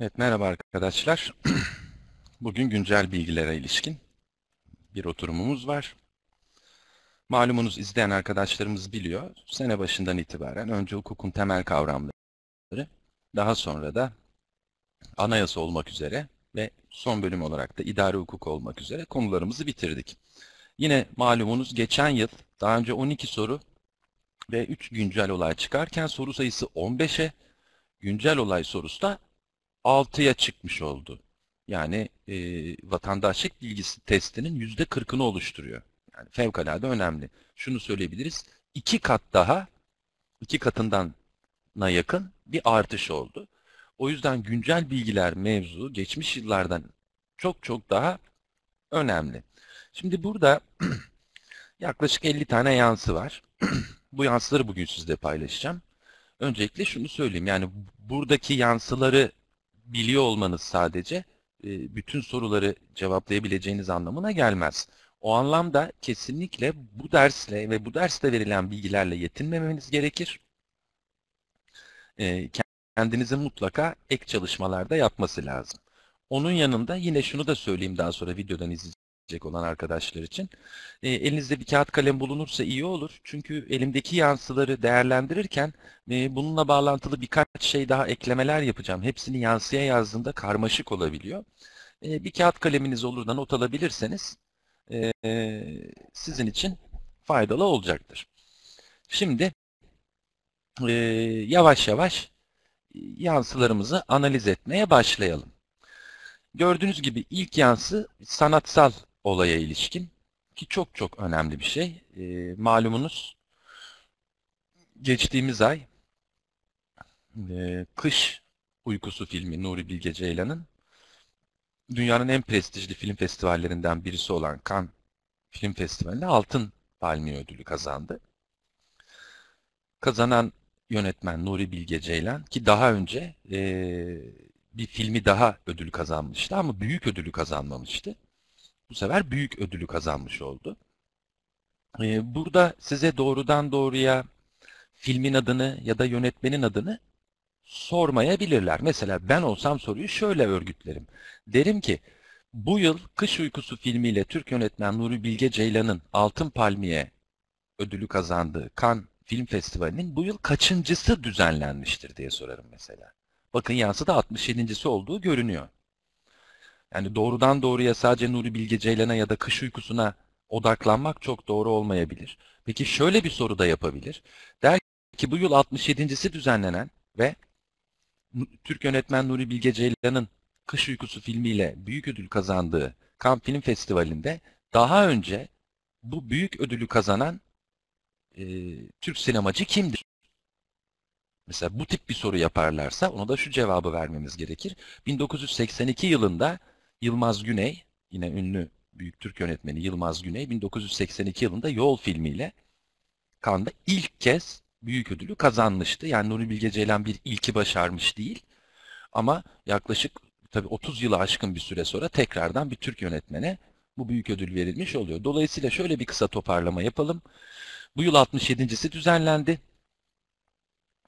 Evet, merhaba arkadaşlar. Bugün güncel bilgilere ilişkin bir oturumumuz var. Malumunuz izleyen arkadaşlarımız biliyor. Sene başından itibaren önce hukukun temel kavramları, daha sonra da anayasa olmak üzere ve son bölüm olarak da idari hukuk olmak üzere konularımızı bitirdik. Yine malumunuz geçen yıl daha önce 12 soru ve 3 güncel olay çıkarken soru sayısı 15'e, güncel olay sorusu da 6'ya çıkmış oldu. Yani e, vatandaşlık bilgisi testinin %40'ını oluşturuyor. Yani fevkalade önemli. Şunu söyleyebiliriz. iki kat daha, iki katından yakın bir artış oldu. O yüzden güncel bilgiler mevzu geçmiş yıllardan çok çok daha önemli. Şimdi burada yaklaşık 50 tane yansı var. Bu yansıları bugün sizle paylaşacağım. Öncelikle şunu söyleyeyim. Yani buradaki yansıları biliyor olmanız sadece e, bütün soruları cevaplayabileceğiniz anlamına gelmez. O anlamda kesinlikle bu dersle ve bu derste verilen bilgilerle yetinmemeniz gerekir. E, kendinizin mutlaka ek çalışmalarda yapması lazım. Onun yanında yine şunu da söyleyeyim daha sonra videodan izleyeceğim edecek olan arkadaşlar için. E, elinizde bir kağıt kalem bulunursa iyi olur. Çünkü elimdeki yansıları değerlendirirken e, bununla bağlantılı birkaç şey daha eklemeler yapacağım. Hepsini yansıya yazdığımda karmaşık olabiliyor. E, bir kağıt kaleminiz olur da not alabilirseniz e, sizin için faydalı olacaktır. Şimdi e, yavaş yavaş yansılarımızı analiz etmeye başlayalım. Gördüğünüz gibi ilk yansı sanatsal olaya ilişkin ki çok çok önemli bir şey. E, malumunuz geçtiğimiz ay e, Kış Uykusu filmi Nuri Bilge Ceylan'ın dünyanın en prestijli film festivallerinden birisi olan Cannes Film Festivali'nde Altın Palmiye Ödülü kazandı. Kazanan yönetmen Nuri Bilge Ceylan ki daha önce e, bir filmi daha ödül kazanmıştı ama büyük ödülü kazanmamıştı bu sefer büyük ödülü kazanmış oldu. Ee, burada size doğrudan doğruya filmin adını ya da yönetmenin adını sormayabilirler. Mesela ben olsam soruyu şöyle örgütlerim. Derim ki bu yıl Kış Uykusu filmiyle Türk yönetmen Nuri Bilge Ceylan'ın Altın Palmiye ödülü kazandığı Cannes Film Festivali'nin bu yıl kaçıncısı düzenlenmiştir diye sorarım mesela. Bakın yansıda 67.si olduğu görünüyor. Yani doğrudan doğruya sadece Nuri Bilge Ceylan'a ya da kış uykusuna odaklanmak çok doğru olmayabilir. Peki şöyle bir soru da yapabilir. Der ki bu yıl 67.si düzenlenen ve Türk yönetmen Nuri Bilge Ceylan'ın Kış Uykusu filmiyle büyük ödül kazandığı Cannes Film Festivali'nde daha önce bu büyük ödülü kazanan e, Türk sinemacı kimdir? Mesela bu tip bir soru yaparlarsa ona da şu cevabı vermemiz gerekir. 1982 yılında Yılmaz Güney, yine ünlü büyük Türk yönetmeni Yılmaz Güney 1982 yılında Yol filmiyle Cannes'da ilk kez büyük ödülü kazanmıştı. Yani Nuri Bilge Ceylan bir ilki başarmış değil. Ama yaklaşık tabii 30 yılı aşkın bir süre sonra tekrardan bir Türk yönetmene bu büyük ödül verilmiş oluyor. Dolayısıyla şöyle bir kısa toparlama yapalım. Bu yıl 67.si düzenlendi.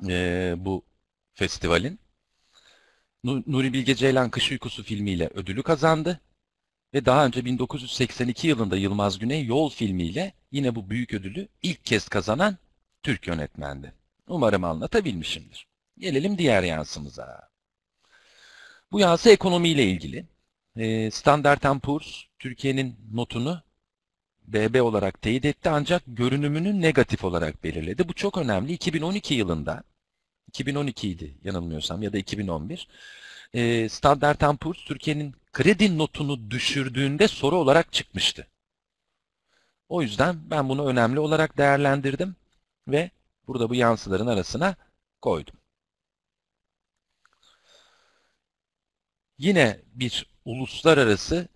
Ee, bu festivalin. Nuri Bilge Ceylan Kış Uykusu filmiyle ödülü kazandı. Ve daha önce 1982 yılında Yılmaz Güney Yol filmiyle yine bu büyük ödülü ilk kez kazanan Türk yönetmendi. Umarım anlatabilmişimdir. Gelelim diğer yansımıza. Bu yansı ekonomiyle ilgili. Ee, Standard Poor's Türkiye'nin notunu BB olarak teyit etti ancak görünümünü negatif olarak belirledi. Bu çok önemli. 2012 yılında 2012 idi yanılmıyorsam ya da 2011. E, Standard Poor's Türkiye'nin kredi notunu düşürdüğünde soru olarak çıkmıştı. O yüzden ben bunu önemli olarak değerlendirdim ve burada bu yansıların arasına koydum. Yine bir uluslararası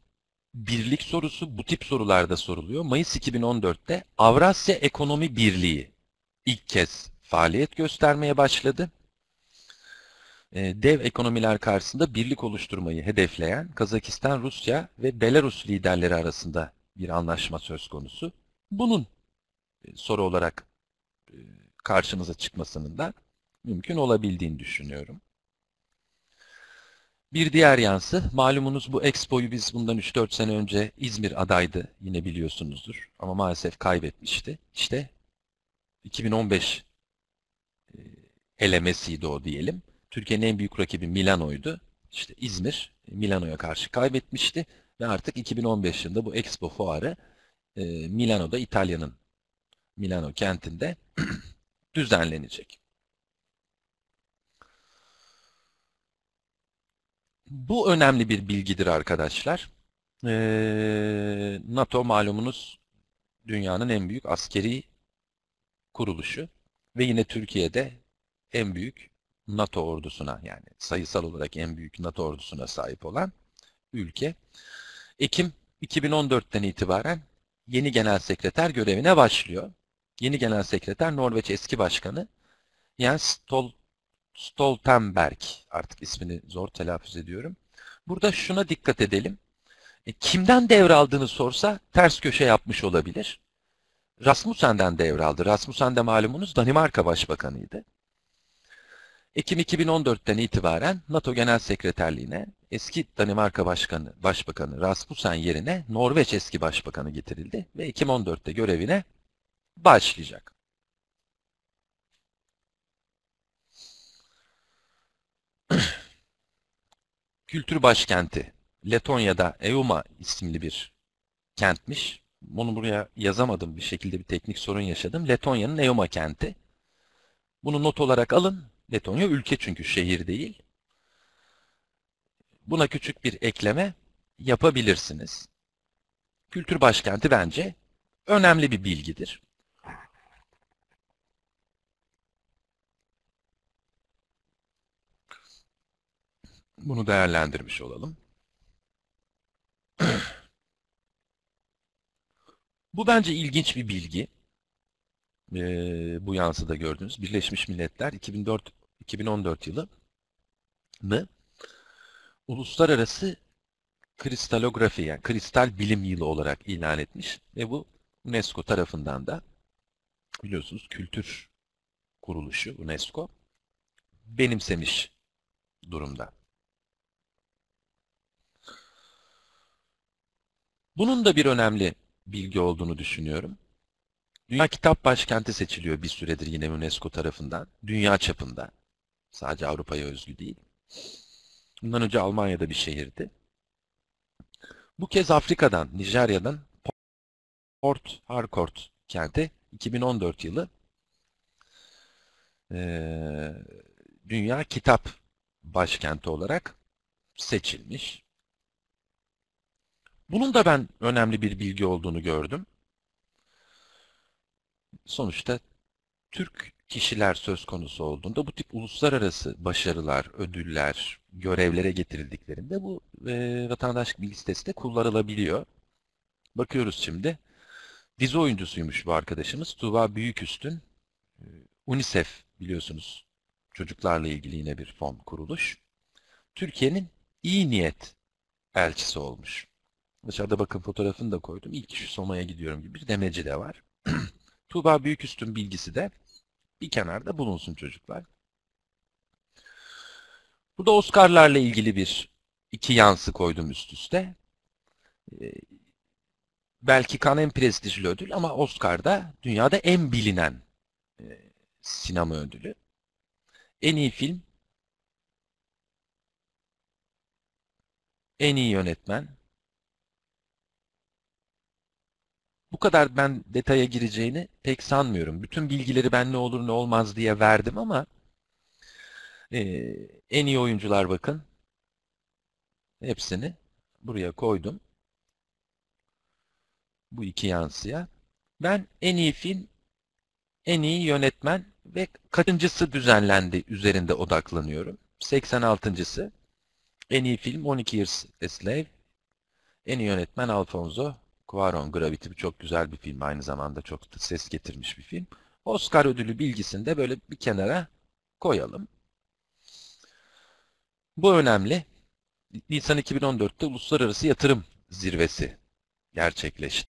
birlik sorusu bu tip sorularda soruluyor. Mayıs 2014'te Avrasya Ekonomi Birliği ilk kez faaliyet göstermeye başladı. Ee, dev ekonomiler karşısında birlik oluşturmayı hedefleyen Kazakistan, Rusya ve Belarus liderleri arasında bir anlaşma söz konusu. Bunun e, soru olarak e, karşımıza çıkmasının da mümkün olabildiğini düşünüyorum. Bir diğer yansı, malumunuz bu Expo'yu biz bundan 3-4 sene önce İzmir adaydı, yine biliyorsunuzdur. Ama maalesef kaybetmişti. İşte 2015 e, elemesiydi o diyelim. Türkiye'nin en büyük rakibi Milano'ydu. İşte İzmir Milano'ya karşı kaybetmişti ve artık 2015 yılında bu Expo fuarı e, Milano'da İtalya'nın Milano kentinde düzenlenecek. Bu önemli bir bilgidir arkadaşlar. Ee, NATO malumunuz dünyanın en büyük askeri kuruluşu ve yine Türkiye'de en büyük NATO ordusuna yani sayısal olarak en büyük NATO ordusuna sahip olan ülke. Ekim 2014'ten itibaren yeni genel sekreter görevine başlıyor. Yeni genel sekreter Norveç eski başkanı Jens Stol Stoltenberg artık ismini zor telaffuz ediyorum. Burada şuna dikkat edelim. E, kimden devraldığını sorsa ters köşe yapmış olabilir. Rasmussen'den devraldı. Rasmussen de malumunuz Danimarka Başbakanıydı. Ekim 2014'ten itibaren NATO Genel Sekreterliğine eski Danimarka Başkanı, Başbakanı Rasmussen yerine Norveç eski Başbakanı getirildi ve Ekim 14'te görevine başlayacak. Kültür başkenti Letonya'da Euma isimli bir kentmiş. Bunu buraya yazamadım bir şekilde bir teknik sorun yaşadım. Letonya'nın Euma kenti. Bunu not olarak alın. Letonya ülke çünkü şehir değil. Buna küçük bir ekleme yapabilirsiniz. Kültür başkenti bence önemli bir bilgidir. Bunu değerlendirmiş olalım. Bu bence ilginç bir bilgi. Ee, bu yansıda gördüğünüz Birleşmiş Milletler 2004 2014 yılı mı uluslararası kristalografi yani kristal bilim yılı olarak ilan etmiş ve bu UNESCO tarafından da biliyorsunuz kültür kuruluşu UNESCO benimsemiş durumda. Bunun da bir önemli bilgi olduğunu düşünüyorum. Dünya Kitap Başkenti seçiliyor bir süredir yine UNESCO tarafından. Dünya çapında. Sadece Avrupa'ya özgü değil. Bundan önce Almanya'da bir şehirdi. Bu kez Afrika'dan, Nijerya'dan Port Harcourt kenti 2014 yılı e, Dünya Kitap Başkenti olarak seçilmiş. Bunun da ben önemli bir bilgi olduğunu gördüm. Sonuçta Türk kişiler söz konusu olduğunda bu tip uluslararası başarılar, ödüller, görevlere getirildiklerinde bu e, vatandaşlık bilgi sitesi de kullanılabiliyor. Bakıyoruz şimdi. Dizi oyuncusuymuş bu arkadaşımız. Tuğba Büyüküstün. E, UNICEF biliyorsunuz çocuklarla ilgili yine bir fon kuruluş. Türkiye'nin iyi niyet elçisi olmuş. Dışarıda bakın fotoğrafını da koydum. İlk şu Soma'ya gidiyorum gibi bir demeci de var. Tuğba Büyüküstün bilgisi de bir kenarda bulunsun çocuklar. Burada Oscar'larla ilgili bir iki yansı koydum üst üste. Ee, belki kan en prestijli ödül ama Oscar'da dünyada en bilinen e, sinema ödülü. En iyi film, en iyi yönetmen, Bu kadar ben detaya gireceğini pek sanmıyorum. Bütün bilgileri ben ne olur ne olmaz diye verdim ama e, en iyi oyuncular bakın. Hepsini buraya koydum. Bu iki yansıya. Ben en iyi film, en iyi yönetmen ve kaçıncısı düzenlendi üzerinde odaklanıyorum. 86.sı. En iyi film 12 Years a Slave. En iyi yönetmen Alfonso Cuarón Gravity çok güzel bir film. Aynı zamanda çok ses getirmiş bir film. Oscar ödülü bilgisini de böyle bir kenara koyalım. Bu önemli. Nisan 2014'te Uluslararası Yatırım Zirvesi gerçekleşti.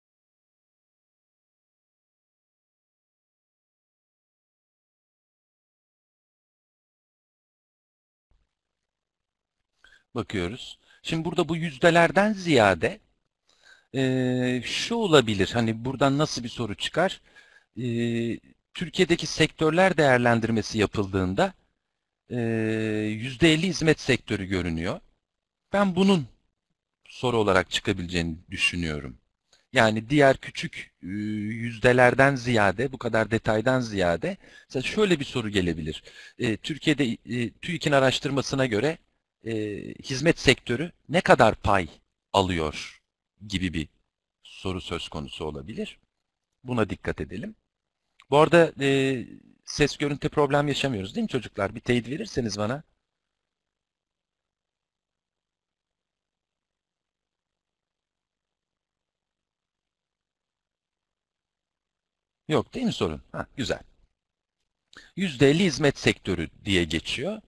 bakıyoruz. Şimdi burada bu yüzdelerden ziyade e, şu olabilir. Hani buradan nasıl bir soru çıkar? E, Türkiye'deki sektörler değerlendirmesi yapıldığında e, %50 hizmet sektörü görünüyor. Ben bunun soru olarak çıkabileceğini düşünüyorum. Yani diğer küçük yüzdelerden ziyade, bu kadar detaydan ziyade mesela şöyle bir soru gelebilir. Türkiye'de e, TÜİK'in araştırmasına göre hizmet sektörü ne kadar pay alıyor gibi bir soru söz konusu olabilir. Buna dikkat edelim. Bu arada ses görüntü problem yaşamıyoruz değil mi çocuklar? Bir teyit verirseniz bana. Yok değil mi sorun? Ha, güzel. %50 hizmet sektörü diye geçiyor.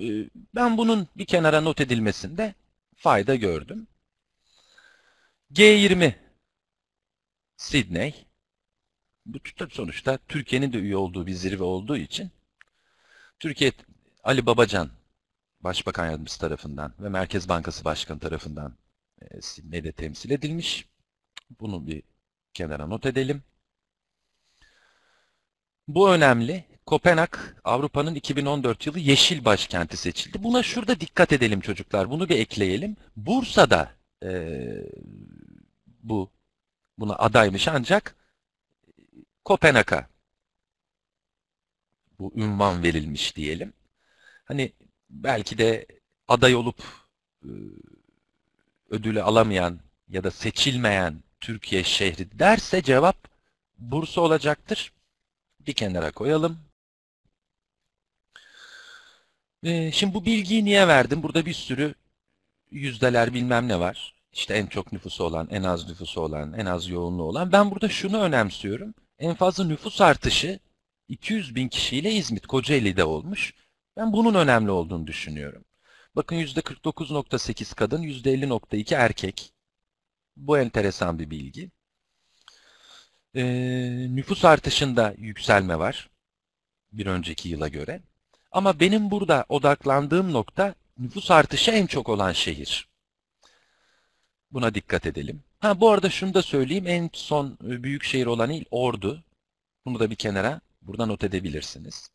Ee, ben bunun bir kenara not edilmesinde fayda gördüm. G20 Sydney bu sonuçta Türkiye'nin de üye olduğu bir zirve olduğu için Türkiye Ali Babacan Başbakan Yardımcısı tarafından ve Merkez Bankası Başkanı tarafından e, Sydney'de temsil edilmiş. Bunu bir kenara not edelim. Bu önemli. Kopenhag Avrupa'nın 2014 yılı yeşil başkenti seçildi. Buna şurada dikkat edelim çocuklar. Bunu bir ekleyelim. Bursa'da e, bu buna adaymış ancak Kopenhag'a bu ünvan verilmiş diyelim. Hani belki de aday olup e, ödülü alamayan ya da seçilmeyen Türkiye şehri derse cevap Bursa olacaktır bir kenara koyalım. Ee, şimdi bu bilgiyi niye verdim? Burada bir sürü yüzdeler bilmem ne var. İşte en çok nüfusu olan, en az nüfusu olan, en az yoğunluğu olan. Ben burada şunu önemsiyorum. En fazla nüfus artışı 200 bin kişiyle İzmit, Kocaeli'de olmuş. Ben bunun önemli olduğunu düşünüyorum. Bakın %49.8 kadın, %50.2 erkek. Bu enteresan bir bilgi. E, nüfus artışında yükselme var bir önceki yıla göre. Ama benim burada odaklandığım nokta nüfus artışı en çok olan şehir. Buna dikkat edelim. Ha bu arada şunu da söyleyeyim. En son e, büyük şehir olan il Ordu. Bunu da bir kenara burada not edebilirsiniz.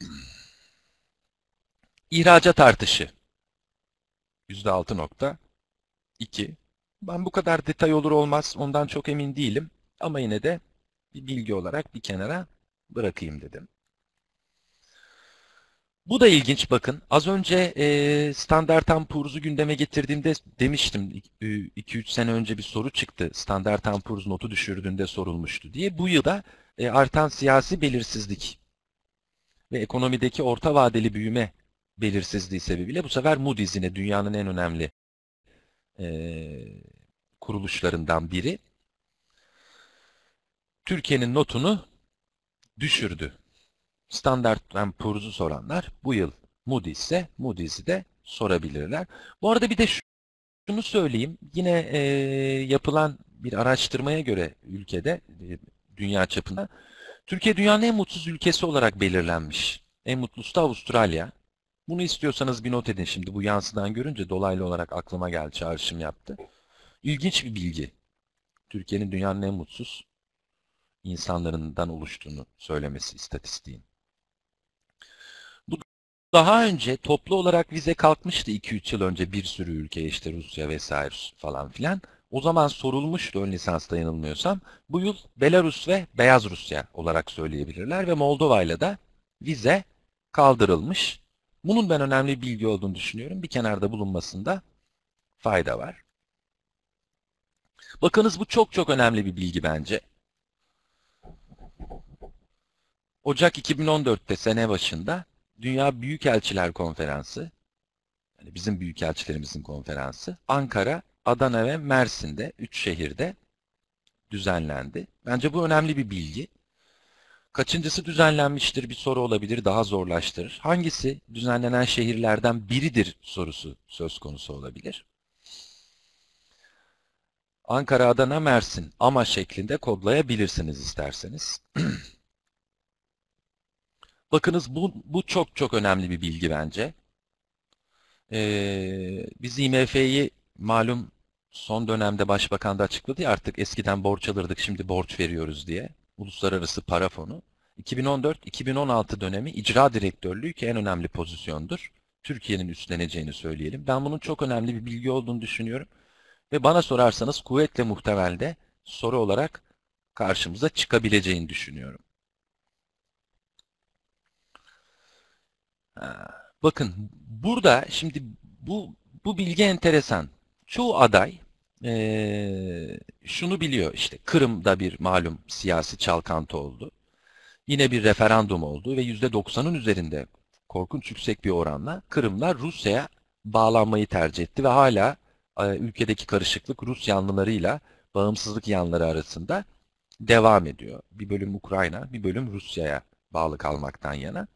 İhracat artışı %6.2 ben bu kadar detay olur olmaz ondan çok emin değilim. Ama yine de bir bilgi olarak bir kenara bırakayım dedim. Bu da ilginç bakın. Az önce e, Standard Poor's'u gündeme getirdiğimde demiştim 2-3 sene önce bir soru çıktı. Standard Poor's notu düşürdüğünde sorulmuştu diye. Bu yılda e, artan siyasi belirsizlik ve ekonomideki orta vadeli büyüme belirsizliği sebebiyle bu sefer Moody's yine dünyanın en önemli e, kuruluşlarından biri Türkiye'nin notunu düşürdü. Standard Poor's'u soranlar bu yıl Moody's ise Moody's'i de sorabilirler. Bu arada bir de şunu söyleyeyim. Yine e, yapılan bir araştırmaya göre ülkede, e, dünya çapında Türkiye dünyanın en mutsuz ülkesi olarak belirlenmiş. En mutlusu da Avustralya. Bunu istiyorsanız bir not edin şimdi. Bu yansıdan görünce dolaylı olarak aklıma geldi, çağrışım yaptı. İlginç bir bilgi. Türkiye'nin dünyanın en mutsuz insanlarından oluştuğunu söylemesi istatistiğin. Daha önce toplu olarak vize kalkmıştı 2-3 yıl önce bir sürü ülkeye işte Rusya vesaire falan filan. O zaman sorulmuştu ön lisansta yanılmıyorsam. Bu yıl Belarus ve Beyaz Rusya olarak söyleyebilirler ve Moldova ile de vize kaldırılmış. Bunun ben önemli bilgi olduğunu düşünüyorum. Bir kenarda bulunmasında fayda var. Bakınız bu çok çok önemli bir bilgi bence. Ocak 2014'te sene başında Dünya Büyükelçiler Konferansı, yani bizim büyükelçilerimizin konferansı, Ankara, Adana ve Mersin'de, üç şehirde düzenlendi. Bence bu önemli bir bilgi. Kaçıncısı düzenlenmiştir bir soru olabilir, daha zorlaştırır. Hangisi düzenlenen şehirlerden biridir sorusu söz konusu olabilir. Ankara, Adana, Mersin ama şeklinde kodlayabilirsiniz isterseniz. Bakınız bu, bu çok çok önemli bir bilgi bence. Ee, biz IMF'yi malum son dönemde başbakan da açıkladı ya artık eskiden borç alırdık şimdi borç veriyoruz diye. Uluslararası Para Fonu. 2014-2016 dönemi icra direktörlüğü ki en önemli pozisyondur. Türkiye'nin üstleneceğini söyleyelim. Ben bunun çok önemli bir bilgi olduğunu düşünüyorum. Ve bana sorarsanız kuvvetle muhtemelde soru olarak karşımıza çıkabileceğini düşünüyorum. Bakın burada şimdi bu bu bilgi enteresan. Çoğu aday ee, şunu biliyor işte Kırım'da bir malum siyasi çalkantı oldu. Yine bir referandum oldu ve %90'ın üzerinde korkunç yüksek bir oranla Kırımlar Rusya'ya bağlanmayı tercih etti ve hala e, ülkedeki karışıklık Rus yanlılarıyla bağımsızlık yanları arasında devam ediyor. Bir bölüm Ukrayna, bir bölüm Rusya'ya bağlı kalmaktan yana.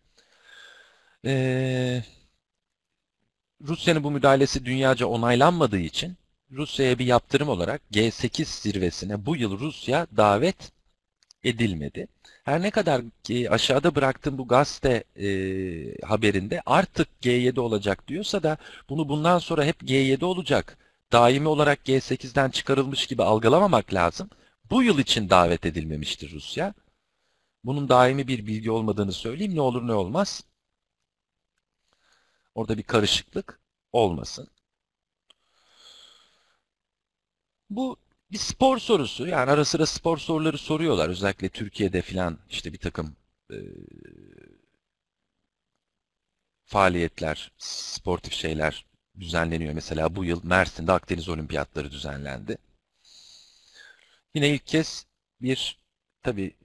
Ee, Rusya'nın bu müdahalesi dünyaca onaylanmadığı için Rusya'ya bir yaptırım olarak G8 zirvesine bu yıl Rusya davet edilmedi. Her ne kadar ki aşağıda bıraktığım bu gazete e, haberinde artık G7 olacak diyorsa da bunu bundan sonra hep G7 olacak. Daimi olarak G8'den çıkarılmış gibi algılamamak lazım. Bu yıl için davet edilmemiştir Rusya. Bunun daimi bir bilgi olmadığını söyleyeyim. Ne olur ne olmaz. Orada bir karışıklık olmasın. Bu bir spor sorusu. Yani ara sıra spor soruları soruyorlar. Özellikle Türkiye'de filan işte bir takım e, faaliyetler, sportif şeyler düzenleniyor. Mesela bu yıl Mersin'de Akdeniz Olimpiyatları düzenlendi. Yine ilk kez bir tabi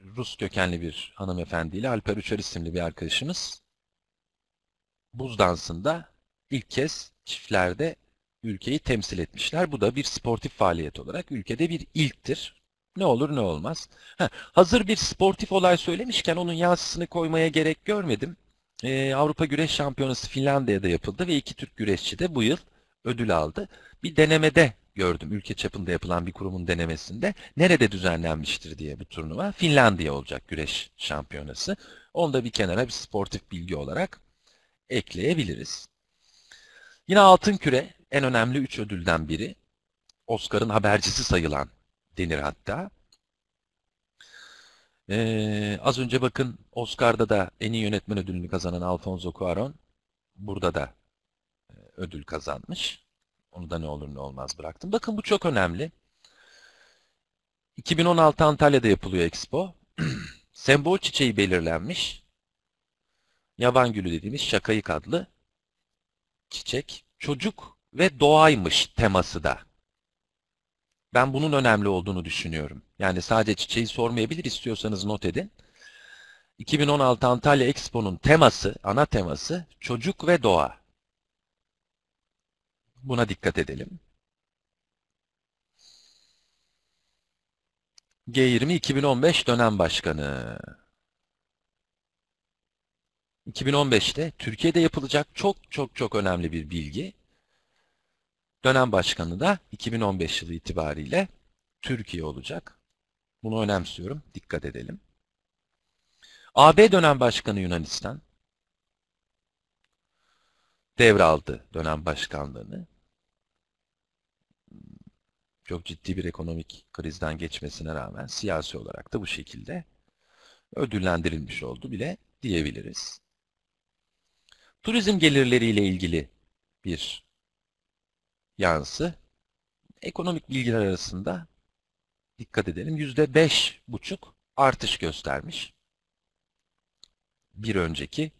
Rus kökenli bir hanımefendiyle Alper Uçar isimli bir arkadaşımız buz dansında ilk kez çiftlerde ülkeyi temsil etmişler. Bu da bir sportif faaliyet olarak ülkede bir ilktir. Ne olur ne olmaz. Heh, hazır bir sportif olay söylemişken onun yansısını koymaya gerek görmedim. Ee, Avrupa Güreş Şampiyonası Finlandiya'da yapıldı ve iki Türk güreşçi de bu yıl ödül aldı. Bir denemede gördüm ülke çapında yapılan bir kurumun denemesinde. Nerede düzenlenmiştir diye bu turnuva. Finlandiya olacak güreş şampiyonası. Onu da bir kenara bir sportif bilgi olarak ekleyebiliriz. Yine altın küre en önemli üç ödülden biri. Oscar'ın habercisi sayılan denir hatta. Ee, az önce bakın Oscar'da da en iyi yönetmen ödülünü kazanan Alfonso Cuarón burada da e, ödül kazanmış. Onu da ne olur ne olmaz bıraktım. Bakın bu çok önemli. 2016 Antalya'da yapılıyor Expo. Sembol çiçeği belirlenmiş. Yaban gülü dediğimiz şakayık adlı çiçek. Çocuk ve doğaymış teması da. Ben bunun önemli olduğunu düşünüyorum. Yani sadece çiçeği sormayabilir istiyorsanız not edin. 2016 Antalya Expo'nun teması, ana teması çocuk ve doğa. Buna dikkat edelim. G20 2015 dönem başkanı. 2015'te Türkiye'de yapılacak çok çok çok önemli bir bilgi. Dönem başkanı da 2015 yılı itibariyle Türkiye olacak. Bunu önemsiyorum. Dikkat edelim. AB dönem başkanı Yunanistan devraldı dönem başkanlığını. Çok ciddi bir ekonomik krizden geçmesine rağmen siyasi olarak da bu şekilde ödüllendirilmiş oldu bile diyebiliriz. Turizm gelirleriyle ilgili bir yansı ekonomik bilgiler arasında dikkat edelim yüzde beş buçuk artış göstermiş bir önceki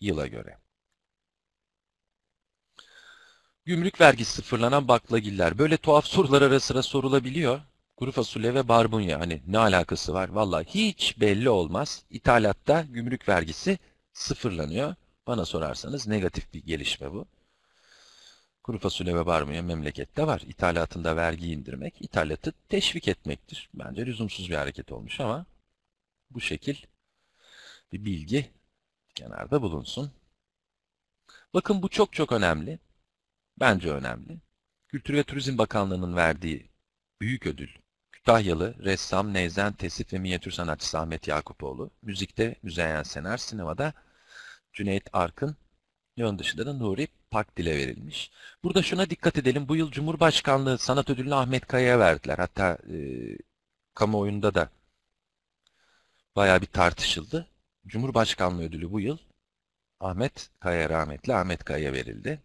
yıla göre. Gümrük vergisi sıfırlanan baklagiller. Böyle tuhaf sorular ara sıra sorulabiliyor. Kuru fasulye ve barbunya hani ne alakası var? Vallahi hiç belli olmaz. İthalatta gümrük vergisi sıfırlanıyor. Bana sorarsanız negatif bir gelişme bu. Kuru fasulye ve barbunya memlekette var. İthalatında vergi indirmek, ithalatı teşvik etmektir. Bence lüzumsuz bir hareket olmuş ama bu şekil bir bilgi kenarda bulunsun. Bakın bu çok çok önemli. Bence önemli. Kültür ve Turizm Bakanlığı'nın verdiği büyük ödül. Kütahyalı ressam, neyzen, tesip ve minyatür sanatçısı Ahmet Yakupoğlu. Müzikte Müzeyyen Sener, sinemada Cüneyt Arkın Onun dışında da Nuri Pakdil'e verilmiş. Burada şuna dikkat edelim. Bu yıl Cumhurbaşkanlığı sanat ödülünü Ahmet Kaya'ya verdiler. Hatta e, kamuoyunda da bayağı bir tartışıldı. Cumhurbaşkanlığı ödülü bu yıl Ahmet Kaya rahmetli Ahmet Kaya'ya verildi.